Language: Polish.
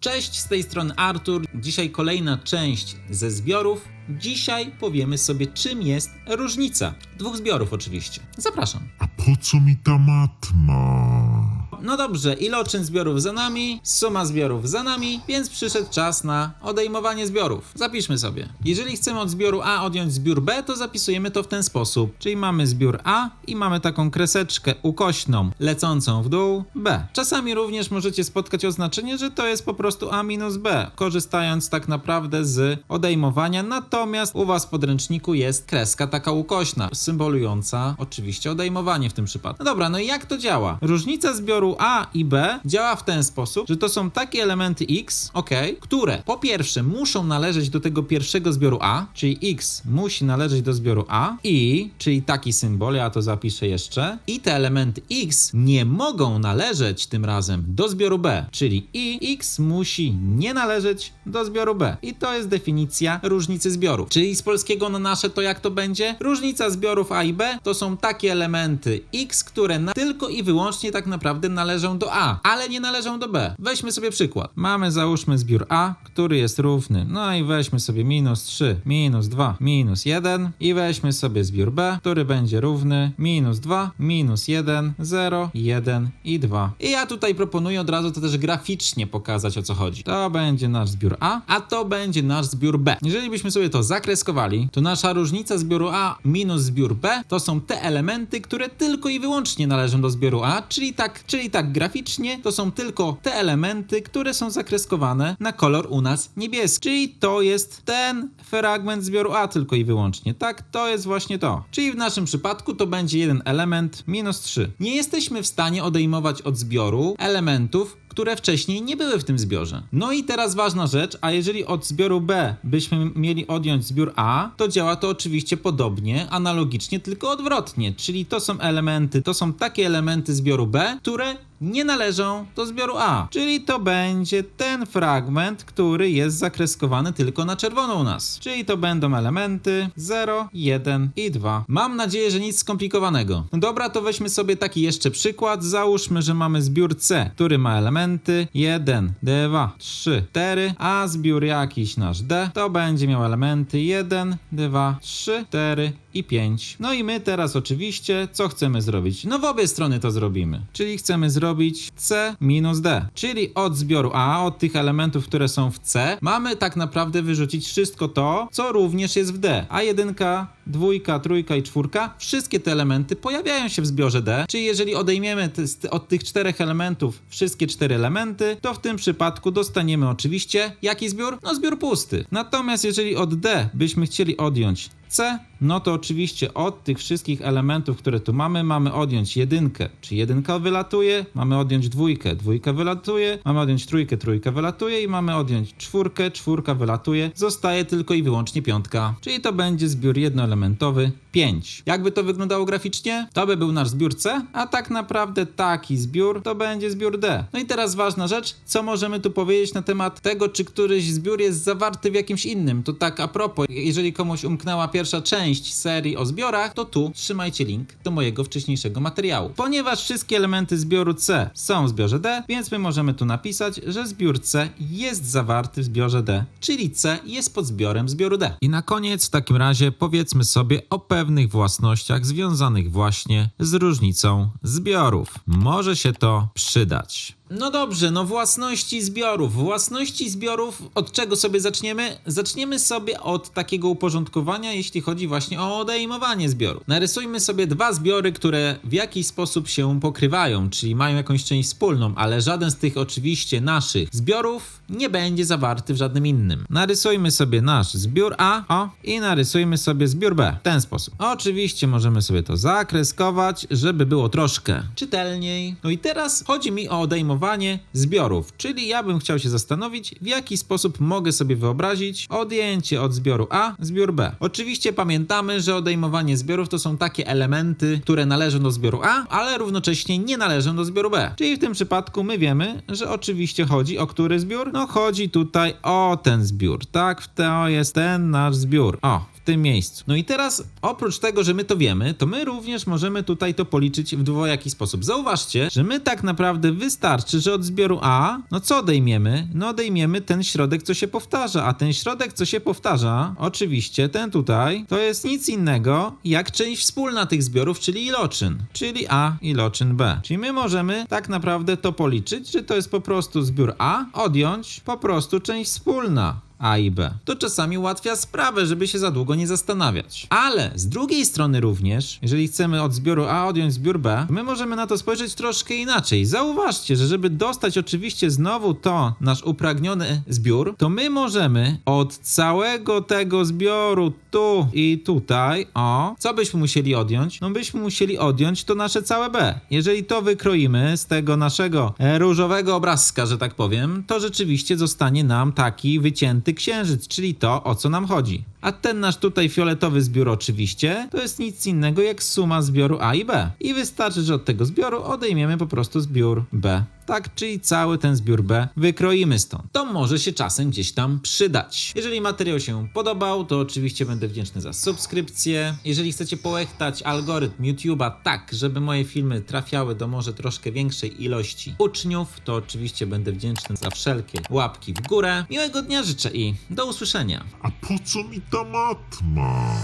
Cześć, z tej strony Artur. Dzisiaj kolejna część ze zbiorów. Dzisiaj powiemy sobie, czym jest różnica. Dwóch zbiorów, oczywiście. Zapraszam. A po co mi ta matma? No dobrze, iloczyn zbiorów za nami, suma zbiorów za nami, więc przyszedł czas na odejmowanie zbiorów. Zapiszmy sobie. Jeżeli chcemy od zbioru A odjąć zbiór B, to zapisujemy to w ten sposób. Czyli mamy zbiór A i mamy taką kreseczkę ukośną lecącą w dół B. Czasami również możecie spotkać oznaczenie, że to jest po prostu A minus B, korzystając tak naprawdę z odejmowania, natomiast u Was w podręczniku jest kreska taka ukośna, symbolująca oczywiście odejmowanie w tym przypadku. No dobra, no i jak to działa? Różnica zbioru A i B działa w ten sposób, że to są takie elementy X, ok, które po pierwsze muszą należeć do tego pierwszego zbioru A, czyli X musi należeć do zbioru A i, czyli taki symbol, ja to zapiszę jeszcze, i te elementy X nie mogą należeć tym razem do zbioru B, czyli i X musi nie należeć do zbioru B. I to jest definicja różnicy zbiorów. Czyli z polskiego na nasze to jak to będzie? Różnica zbiorów A i B to są takie elementy X, które tylko i wyłącznie tak naprawdę należą do A, ale nie należą do B. Weźmy sobie przykład. Mamy załóżmy zbiór A, który jest równy, no i weźmy sobie minus 3, minus 2, minus 1 i weźmy sobie zbiór B, który będzie równy minus 2, minus 1, 0, 1 i 2. I ja tutaj proponuję od razu to też graficznie pokazać o co chodzi. To będzie nasz zbiór A, a to będzie nasz zbiór B. Jeżeli byśmy sobie to zakreskowali, to nasza różnica zbioru A minus zbiór B to są te elementy, które tylko i wyłącznie należą do zbioru A, czyli tak, czyli tak graficznie to są tylko te elementy, które są zakreskowane na kolor u nas niebieski. Czyli to jest ten fragment zbioru A tylko i wyłącznie. Tak, to jest właśnie to. Czyli w naszym przypadku to będzie jeden element minus 3. Nie jesteśmy w stanie odejmować od zbioru elementów, które wcześniej nie były w tym zbiorze. No i teraz ważna rzecz, a jeżeli od zbioru B byśmy mieli odjąć zbiór A, to działa to oczywiście podobnie, analogicznie, tylko odwrotnie, czyli to są elementy, to są takie elementy zbioru B, które nie należą do zbioru A. Czyli to będzie ten fragment, który jest zakreskowany tylko na czerwono u nas. Czyli to będą elementy 0, 1 i 2. Mam nadzieję, że nic skomplikowanego. No dobra, to weźmy sobie taki jeszcze przykład. Załóżmy, że mamy zbiór C, który ma elementy 1, 2, 3, 4, a zbiór jakiś nasz D to będzie miał elementy 1, 2, 3, 4 i 5. No i my teraz oczywiście co chcemy zrobić? No w obie strony to zrobimy. Czyli chcemy zrobić C minus D. Czyli od zbioru A, od tych elementów, które są w C, mamy tak naprawdę wyrzucić wszystko to, co również jest w D. A jedynka, dwójka, trójka i czwórka, wszystkie te elementy pojawiają się w zbiorze D. Czyli jeżeli odejmiemy od tych czterech elementów wszystkie cztery elementy, to w tym przypadku dostaniemy oczywiście jaki zbiór? No zbiór pusty. Natomiast jeżeli od D byśmy chcieli odjąć C, no to oczywiście od tych wszystkich elementów, które tu mamy, mamy odjąć jedynkę, czy jedynka wylatuje, mamy odjąć dwójkę, dwójka wylatuje, mamy odjąć trójkę, trójka wylatuje i mamy odjąć czwórkę, czwórka wylatuje, zostaje tylko i wyłącznie piątka, czyli to będzie zbiór jednoelementowy 5. Jakby to wyglądało graficznie? To by był nasz zbiór C, a tak naprawdę taki zbiór to będzie zbiór D. No i teraz ważna rzecz, co możemy tu powiedzieć na temat tego, czy któryś zbiór jest zawarty w jakimś innym. To tak a propos, jeżeli komuś umknęła pierwsza część serii o zbiorach, to tu trzymajcie link do mojego wcześniejszego materiału. Ponieważ wszystkie elementy zbioru C są w zbiorze D, więc my możemy tu napisać, że zbiór C jest zawarty w zbiorze D, czyli C jest pod zbiorem zbioru D. I na koniec w takim razie powiedzmy sobie o pewnych własnościach związanych właśnie z różnicą zbiorów. Może się to przydać. No dobrze, no własności zbiorów. Własności zbiorów, od czego sobie zaczniemy? Zaczniemy sobie od takiego uporządkowania, jeśli chodzi właśnie o odejmowanie zbioru. Narysujmy sobie dwa zbiory, które w jakiś sposób się pokrywają, czyli mają jakąś część wspólną, ale żaden z tych oczywiście naszych zbiorów nie będzie zawarty w żadnym innym. Narysujmy sobie nasz zbiór A, o, i narysujmy sobie zbiór B w ten sposób. Oczywiście możemy sobie to zakreskować, żeby było troszkę czytelniej. No i teraz chodzi mi o odejmowanie zbiorów, czyli ja bym chciał się zastanowić, w jaki sposób mogę sobie wyobrazić odjęcie od zbioru A, zbiór B. Oczywiście pamiętamy, że odejmowanie zbiorów to są takie elementy, które należą do zbioru A, ale równocześnie nie należą do zbioru B. Czyli w tym przypadku my wiemy, że oczywiście chodzi o który zbiór? No chodzi tutaj o ten zbiór, tak? To jest ten nasz zbiór. O, w tym miejscu. No i teraz, oprócz tego, że my to wiemy, to my również możemy tutaj to policzyć w dwojaki sposób. Zauważcie, że my tak naprawdę wystarczy, że od zbioru A, no co odejmiemy? No odejmiemy ten środek, co się powtarza, a ten środek, co się powtarza, oczywiście ten tutaj, to jest nic innego jak część wspólna tych zbiorów, czyli iloczyn, czyli A, iloczyn B. Czyli my możemy tak naprawdę to policzyć, że to jest po prostu zbiór A, odjąć po prostu część wspólna. A i B. To czasami ułatwia sprawę, żeby się za długo nie zastanawiać. Ale z drugiej strony również, jeżeli chcemy od zbioru A odjąć zbiór B, my możemy na to spojrzeć troszkę inaczej. Zauważcie, że żeby dostać oczywiście znowu to nasz upragniony zbiór, to my możemy od całego tego zbioru tu i tutaj, o, co byśmy musieli odjąć? No byśmy musieli odjąć to nasze całe B. Jeżeli to wykroimy z tego naszego e, różowego obrazka, że tak powiem, to rzeczywiście zostanie nam taki wycięty księżyc, czyli to, o co nam chodzi. A ten nasz tutaj fioletowy zbiór oczywiście, to jest nic innego jak suma zbioru A i B. I wystarczy, że od tego zbioru odejmiemy po prostu zbiór B. Tak, czyli cały ten zbiór B wykroimy stąd. To może się czasem gdzieś tam przydać. Jeżeli materiał się podobał, to oczywiście będę wdzięczny za subskrypcję. Jeżeli chcecie połechtać algorytm YouTube'a tak, żeby moje filmy trafiały do może troszkę większej ilości uczniów, to oczywiście będę wdzięczny za wszelkie łapki w górę. Miłego dnia życzę i do usłyszenia. A po co mi ta matma?